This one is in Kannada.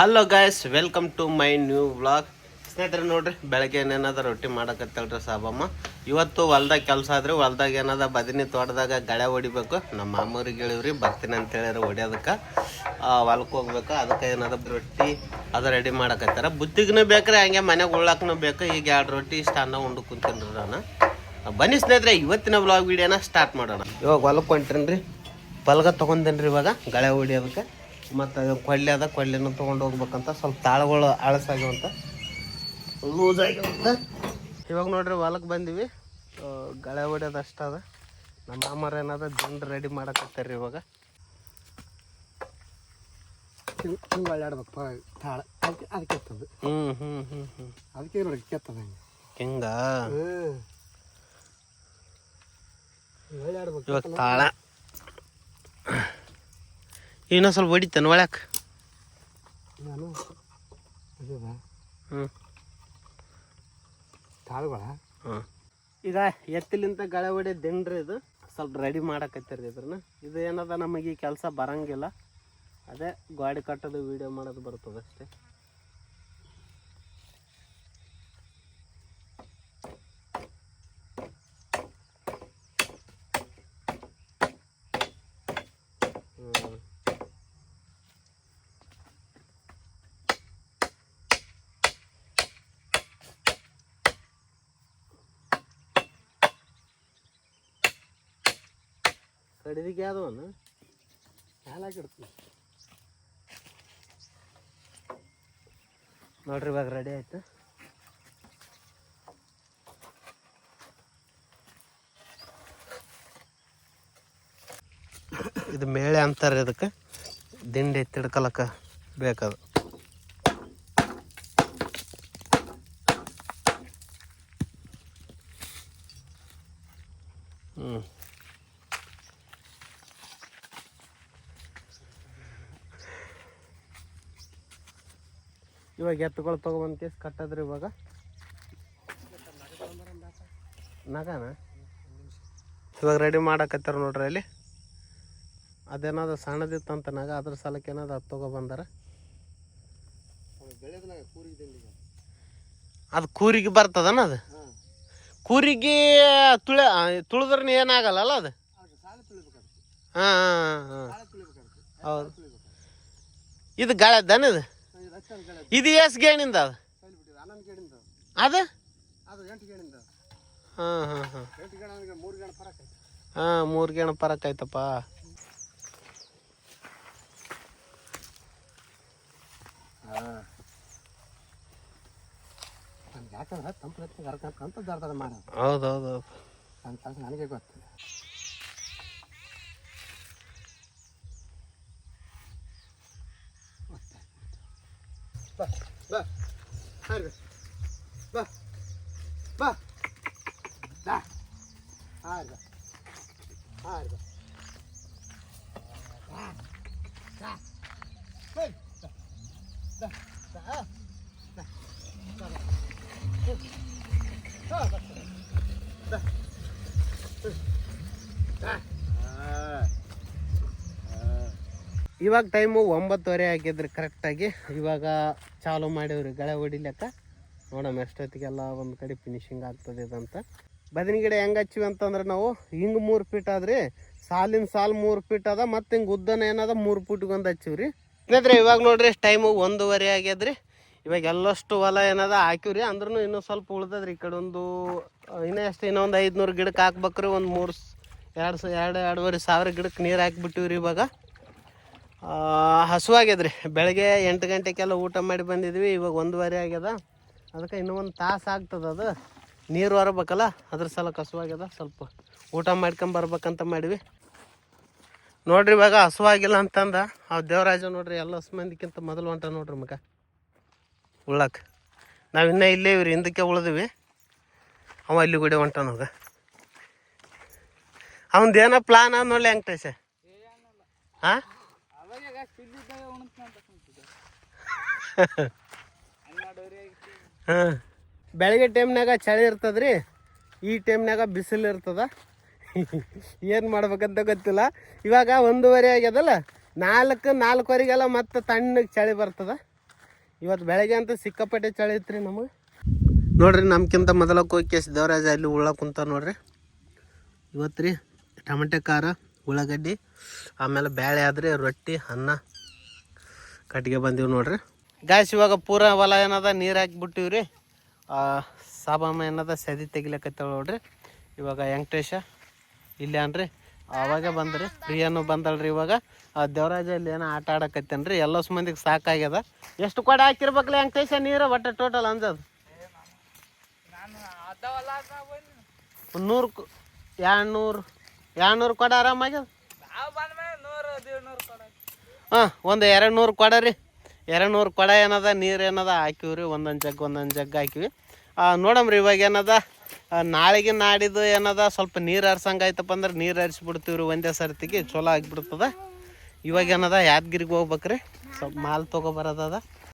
Hello guys welcome to my new vlog ಸ್ನೇಹಿತರೆ, ನೋಡ್ರಿ ಬೆಳಗ್ಗೆ ಏನೇನದ ರೊಟ್ಟಿ ಮಾಡಕತ್ತೇಳ್ರಿ ಸಾಬಮ್ಮ? ಇವತ್ತು ಹೊಲ್ದಾಗ ಕೆಲಸ ಆದ್ರಿ ಹೊಲ್ದಾಗ ಏನದ ಬದನಿ ತೋಟದಾಗ ಗಳೆ ಹೊಡಿಬೇಕು. ನಮ್ಮ ಮಾಮೂರಿಗೆ ಹೇಳಿವ್ರಿ, ಬರ್ತೀನಿ ಅಂತ ಹೇಳಿದ್ರೆ ಹೊಡಿಯೋದಕ್ಕೆ. ಹೊಲಕ್ಕೆ ಹೋಗ್ಬೇಕು. ಅದಕ್ಕೆ ಏನದ ರೊಟ್ಟಿ ಅದು ರೆಡಿ ಮಾಡಕತ್ತಾರ. ಬುತ್ತಿಗೂ ಬೇಕ್ರಿ, ಹಂಗೆ ಮನೆಗೆ ಉಳ್ಳಾಕನು ಬೇಕು. ಈಗ ಎರಡು ರೊಟ್ಟಿ ಇಷ್ಟ ಅನ್ನ ಉಂಡು ಕುಂತೀನಿ ನಾನು. ಬನ್ನಿ ಸ್ನೇಹಿತರೆ, ಇವತ್ತಿನ ವ್ಲಾಗ್ ವಿಡಿಯೋನ ಸ್ಟಾರ್ಟ್ ಮಾಡೋಣ. ಇವಾಗ ಹೊಲಕ್ಕೆ ಹೊಂಟ್ರಿ ಬಲ್ಗ ತೊಗೊಂಡೇನ್ರಿ ಇವಾಗ, ಗಳೆ ಹೊಡಿಯೋದಕ್ಕೆ. ಮತ್ತು ಕೊಳ್ಳೆ ಅದ ಕೊಳ್ಳೆನೂ ತೊಗೊಂಡು ಹೋಗ್ಬೇಕಂತ ಸ್ವಲ್ಪ ತಾಳಗಳು ಅಳಸಾಗ್ಯವಂತ ಲೂಸ್ ಆಗ್ಯಾವಂತ. ಇವಾಗ ನೋಡ್ರಿ ಹೊಲಕ್ಕೆ ಬಂದೀವಿ. ಗಳೆ ಹೊಡೆಯೋದು ಅಷ್ಟದ ಅದ. ನಮ್ಮ ಮಾಮರ ಏನದ ದಿಂಡು ರೆಡಿ ಮಾಡಕತ್ತಾರ್ರಿ ಇವಾಗ. ಹಿಂಗೆ ತಾಳ. ಅದಕ್ಕೆ ಅದಕ್ಕೆ ಹ್ಮ್ ಹ್ಮ್ ಹ್ಮ್ ಹ್ಞೂ ಹ್ಞೂ ಅದಕ್ಕೆ ನೋಡಿ ಕೆತ್ತದ ಹಂಗೆ. ಇವಾಗ ತಾಳ. ಇನ್ನೂ ಸ್ವಲ್ಪ ಹೊಡಿತಾನೆ ಒಳಕ್ಕೆ ನಾನು ಹ್ಞೂ. ಈಗ ಎತ್ತಲಿಂತ ಗಳೆ ಹೊಡಿ ದಿಂಡ್ರಿ ಇದು? ಸ್ವಲ್ಪ ರೆಡಿ ಮಾಡಕತ್ತೀರಿ ಇದ್ರನ್ನ. ಇದು ಏನದ ನಮಗೆ ಈ ಕೆಲಸ ಬರಂಗಿಲ್ಲ. ಅದೇ ಗಾಡಿ ಕಟ್ಟೋದು ವಿಡಿಯೋ ಮಾಡೋದು ಬರ್ತದೆ ಅಷ್ಟೇ. ಹ್ಮ್. ಕಡಿದಿಗೆ ಯಾವ್ದವನು ಹಾಲಾಗಿಡ್ತೀನಿ ನೋಡ್ರಿ ಇವಾಗ ರೆಡಿ ಆಯ್ತು? ಇದು ಮೇಳೆ ಅಂತಾರೆ ಇದಕ್ಕೆ. ದಿಂಡಿ ತಿಡ್ಕಲಕ್ಕ ಬೇಕದು. ಇವಾಗ ಎತ್ತುಗಳು ತೊಗೊಬಂದು ಕಟ್ಟದ್ರಿ ಇವಾಗ. ನಗನ? ಇವಾಗ ರೆಡಿ ಮಾಡಕತ್ತಾರ ನೋಡ್ರಿ ಅಲ್ಲಿ. ಅದೇನಾದ್ರು ಸಣ್ಣದಿತ್ತಂತ ನಗ, ಅದ್ರ ಸಲಕ್ಕೆ ಏನಾದ್ರು ಅದು ಕೂರಿಗೆ ಅದು ಕೂರಿಗೆ ಬರ್ತದನ ಅದು? ಕೂರಿಗೆ ತುಳ ತುಳಿದ್ರೆ ಏನಾಗಲ್ಲಲ್ಲ ಅದು? ಹಾಂ ಹಾಂ ಹಾಂ ಹೌದು. ಇದು ಗಾಳದ್ದನ ಇದು? ಇದು ಎಸ್ ಗೇಣಿಂದ ಅದು? ಅದು? ಹಾಂ ಹಾಂ ಹಾಂ. ಹಾಂ ಮೂರು ಗೇಣ ಪರಕ್ ಆಯ್ತಪ್ಪ. ಹಾಂ. ನನಗೆ ಯಾಕಂದ್ರೆ வா வா பாரு வா வா வா ஆறு வா ஆறு வா வா வா வா ಇವಾಗ ಟೈಮು ಒಂಬತ್ತುವರೆ ಆಗಿದ್ರೆ ಕರೆಕ್ಟಾಗಿ ಇವಾಗ ಚಾಲು ಮಾಡಿವ್ರಿ ಗಳೆ ಹೊಡಿಲಕ್ಕ. ನೋಡೋಣ ಎಷ್ಟೊತ್ತಿಗೆಲ್ಲ ಒಂದು ಕಡೆ ಫಿನಿಶಿಂಗ್ ಆಗ್ತದೆ ಇದಂತ ಬದನಿ ಗಿಡ ಹೆಂಗೆ ಹಚ್ಚಿವಿ ಅಂತಂದ್ರೆ ನಾವು ಹಿಂಗೆ ಮೂರು ಫೀಟ್ ಆದ್ರಿ, ಸಾಲಿನ ಸಾಲು ಮೂರು ಫೀಟ್ ಅದ, ಮತ್ತು ಹಿಂಗೆ ಉದ್ದನ ಏನದ ಮೂರು ಫೀಟ್ಗೊಂದು ಹಚ್ಚಿವ್ರಿ. ಸ್ನೇಹಿತರೆ, ಇವಾಗ ನೋಡ್ರಿ ಟೈಮು ಒಂದೂವರೆ ಆಗ್ಯದ್ರಿ. ಇವಾಗ ಎಲ್ಲಷ್ಟು ಹೊಲ ಏನದ ಹಾಕಿವ್ರಿ ಅಂದ್ರೂ ಇನ್ನೂ ಸ್ವಲ್ಪ ಉಳ್ದದ್ರಿ ಈ ಕಡೆ ಒಂದು ಇನ್ನೂ ಎಷ್ಟು ಇನ್ನೊಂದು ಐದುನೂರು ಗಿಡಕ್ಕೆ ಹಾಕ್ಬೇಕ್ರಿ, ಒಂದು ಮೂರು ಎರಡು ಎರಡು, ಎರಡೂವರೆ ಸಾವಿರ ಗಿಡಕ್ಕೆ ನೀರು ಹಾಕ್ಬಿಟ್ಟಿವ್ರಿ ಇವಾಗ. ಹಸುವಾಗ್ಯದ್ರಿ. ಬೆಳಗ್ಗೆ ಎಂಟು ಗಂಟೆಗೆಲ್ಲ ಊಟ ಮಾಡಿ ಬಂದಿದ್ವಿ, ಇವಾಗ ಒಂದುವರೆ ಆಗ್ಯದ. ಅದಕ್ಕೆ ಇನ್ನೂ ಒಂದು ತಾಸು ಆಗ್ತದೆ ಅದು. ನೀರು ಹೊರಬೇಕಲ್ಲ, ಅದ್ರ ಸಲಕ್ಕೆ ಹಸುವಾಗ್ಯದ. ಸ್ವಲ್ಪ ಊಟ ಮಾಡ್ಕೊಂಬರ್ಬೇಕಂತ ಮಾಡಿವಿ ನೋಡ್ರಿ ಇವಾಗ ಹಸುವಾಗಿಲ್ಲ ಅಂತಂದ, ಆ ದೇವರಾಜ ನೋಡ್ರಿ ಎಲ್ಲ ಹಸು ಮಂದಿಕ್ಕಿಂತ ಮೊದಲು ಹೊಂಟ ನೋಡ್ರಿ ಮಗ. ಉಳ್ಳಕ್ಕೆ ನಾವು ಇನ್ನೂ ಇಲ್ಲೇ ಇವ್ರಿ, ಹಿಂದಕ್ಕೆ ಉಳಿದ್ವಿ. ಅವ ಅಲ್ಲಿ ಗುಡಿ ಹೊಂಟನೋಗ ಅವಂದೇನೋ ಪ್ಲಾನ್ ನೋಡಿ ಹೆಂಗೆ ವೆಂಕಟೇಶ ಹಾಂ ಹಾಂ. ಬೆಳಗ್ಗೆ ಟೈಮ್ನಾಗ ಚಳಿ ಇರ್ತದ್ರಿ? ಈ ಟೈಮ್ನಾಗ ಬಿಸಿಲು ಇರ್ತದ? ಏನು ಮಾಡ್ಬೇಕಂತ ಗೊತ್ತಿಲ್ಲ. ಇವಾಗ ಒಂದೂವರೆ ಆಗ್ಯದಲ್ಲ? ನಾಲ್ಕು, ನಾಲ್ಕುವರೆಗೆಲ್ಲ ಮತ್ತೆ ತಣ್ಣಗೆ ಚಳಿ ಬರ್ತದ. ಇವತ್ತು ಬೆಳಗ್ಗೆ ಅಂತ ಸಿಕ್ಕಾಪಟ್ಟೆ ಚಳಿ ಐತ್ರಿ ನಮಗೆ. ನೋಡ್ರಿ, ನಮ್ಕಿಂತ ಮೊದಲ ಹೋಗಿ ದೇವರಾಜ ಅಲ್ಲಿ ಉಳ್ಳ ಕುಂತ ನೋಡ್ರಿ. ಇವತ್ತು ರೀ ಟಮಟೆ ಖಾರ. ಉಳ್ಳಾಗಡ್ಡಿ ಆಮೇಲೆ ಬೇಳೆ ಆದರೆ ರೊಟ್ಟಿ ಅನ್ನ ಕಟ್ಟಿಗೆ ಬಂದೀವಿ ನೋಡ್ರಿ. ಗಾಯ್ಸ್ ಇವಾಗ ಪೂರ ಹೊಲ ಏನದ ನೀರು ಹಾಕಿಬಿಟ್ಟಿವಿ ರೀ ಸಾಬಾಮ ಏನದ ಸದಿ ತೆಗಿಲಕತ್ತಾಳ ನೋಡ್ರಿ. ಇವಾಗ ವೆಂಕಟೇಶ ಇಲ್ಲ ಅನ್ರಿ. ಅವಾಗೆ ಬಂದ್ರಿ. ಪ್ರಿಯನು ಬಂದಳ್ರಿ ಇವಾಗ. ಆ ದೇವರಾಜ ಇಲ್ಲಿ ಏನೋ ಆಟ ಆಡಕತ್ತೇನ್ರಿ. ಎಲ್ಲ ಮಂದಿಗೆ ಸಾಕಾಗ್ಯದ. ಎಷ್ಟು ಕೊಡ ಹಾಕಿರ್ಬೇಕಲ್ಲ ವೆಂಕಟೇಶ ನೀರು? ಒಟ್ಟು ಟೋಟಲ್ ಅಂಜದು. ನೂರು ಎರಡು ನೂರು ಎರಡು ನೂರು ಕೊಡ ಆರಾಮಾಗ್ಯದ? ಹಾಂ ಒಂದು ಎರಡು ನೂರು ಕೊಡ. ರೀ ಎರಡು ನೂರು ಕೊಡ ಏನದ ನೀರು ಏನದ ಹಾಕಿವಿ ರೀ. ಒಂದೊಂದು ಜಗ್ ಒಂದೊಂದು ಜಗ್ ಹಾಕಿವಿ. ನೋಡಮ್ರಿ ಇವಾಗ ಏನದ? ನಾಳಿಗೆ ನಾಡಿದ್ದು ಏನದ? ಸ್ವಲ್ಪ ನೀರು ಹರ್ಸಂಗೆ ಆಯ್ತಪ್ಪ ಅಂದ್ರೆ ನೀರು ಹರಿಸ್ಬಿಡ್ತೀವಿ ರೀ ಒಂದೇ ಸರ್ತಿಗೆ. ಚಲೋ ಆಗಿಬಿಡ್ತದ. ಇವಾಗ ಏನದ? ಯಾದಗಿರಿಗೆ ಹೋಗ್ಬೇಕ್ರಿ. ಸ್ವಲ್ಪ ಮಾಲ್ ತೊಗೊಬರೋದದ